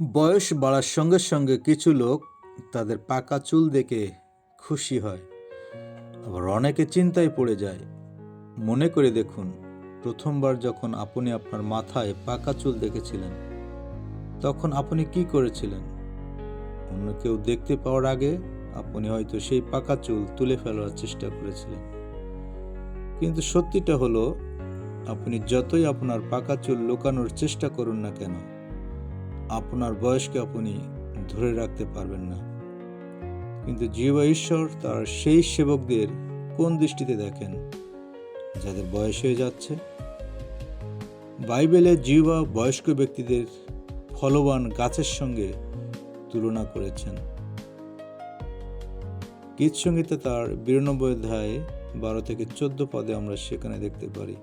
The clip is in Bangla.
বয়স বাড়ার সঙ্গে সঙ্গে কিছু লোক তাদের পাকা চুল দেখে খুশি হয়। আবার অনেকে চিন্তায় পড়ে যায়। মনে করে দেখুন, প্রথমবার যখন আপনি আপনার মাথায় পাকা চুল দেখেছিলেন, তখন আপনি কি করেছিলেন? অন্য কেউ দেখতে পাওয়ার আগে আপনি হয়তো সেই পাকা চুল তুলে ফেলার চেষ্টা করেছিলেন। কিন্তু সত্যিটা হলো, আপনি যতই আপনার পাকা চুল লুকানোর চেষ্টা করুন না কেন আপনার বয়সকে আপনি ধরে রাখতে পারবেন না। কিন্তু জীব ঈশ্বর তার সেই সেবকদের কোন দৃষ্টিতে দেখেন? যাদের বয়স হয়ে যাচ্ছে। বাইবেলে জিহ্বা বয়স্ক ব্যক্তিদের ফলবান গাছের সঙ্গে তুলনা করেছেন। গীত সঙ্গীতে তার বিরানব্বই অধ্যায়ে বারো থেকে চোদ্দ পদে আমরা সেখানে দেখতে পারি।